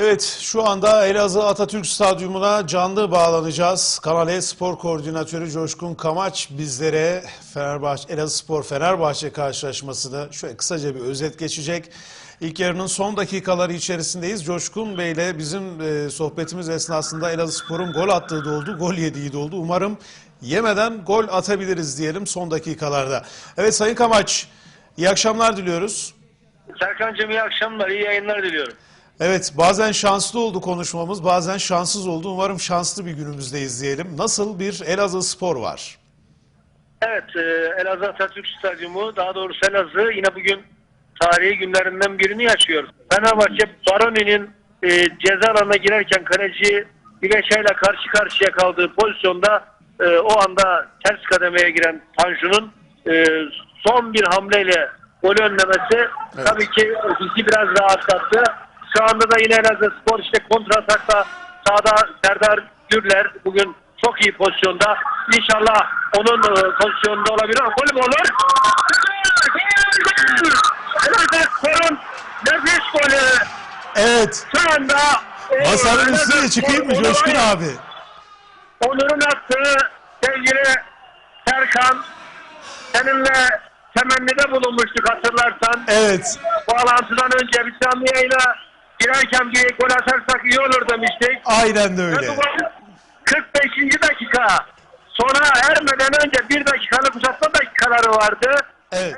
Evet şu anda Elazığ Atatürk Stadyumuna canlı bağlanacağız. Kanal E Spor Koordinatörü Coşkun Kamaç bizlere Fenerbahçe, Elazığ Spor Fenerbahçe karşılaşmasını şöyle kısaca bir özet geçecek. İlk yarının son dakikaları içerisindeyiz. Coşkun Bey ile bizim e, sohbetimiz esnasında Elazığ Spor'un gol attığı da oldu, gol yediği de oldu. Umarım yemeden gol atabiliriz diyelim son dakikalarda. Evet Sayın Kamaç, iyi akşamlar diliyoruz. Serkan'cığım iyi akşamlar, iyi yayınlar diliyorum. Evet bazen şanslı oldu konuşmamız bazen şanssız oldu. Umarım şanslı bir günümüzdeyiz diyelim. Nasıl bir Elazığ spor var? Evet, e, Elazığ Atatürk Stadyumu, daha doğrusu Elazığ yine bugün tarihi günlerinden birini yaşıyor. Fenerbahçe Baroni'nin e, ceza alanına girerken kaleci Bileşay'la karşı karşıya kaldığı pozisyonda e, o anda ters kademeye giren Tanju'nun e, son bir hamleyle golü önlemesi tabii ki bizi biraz rahatlattı. Şu anda da yine Elazığ Spor işte kontra atakta sağda Serdar Gürler bugün çok iyi pozisyonda. İnşallah onun e, pozisyonunda olabilir. Gol mü olur? Elazığ Spor'un nefis golü. Evet Şu anda e, masanın Elazığ üstüne çıkayım mı Coşkun abi? Onur'un attığı sevgili Serkan seninle temennide bulunmuştuk hatırlarsan. Evet Bağlantıdan önce bir canlı yayına girerken bir gol atarsak iyi olur demiştik. aynen de Ve öyle. bu gol 45. dakika sona ermeden önce bir dakikalık uzatma dakikaları vardı. Evet.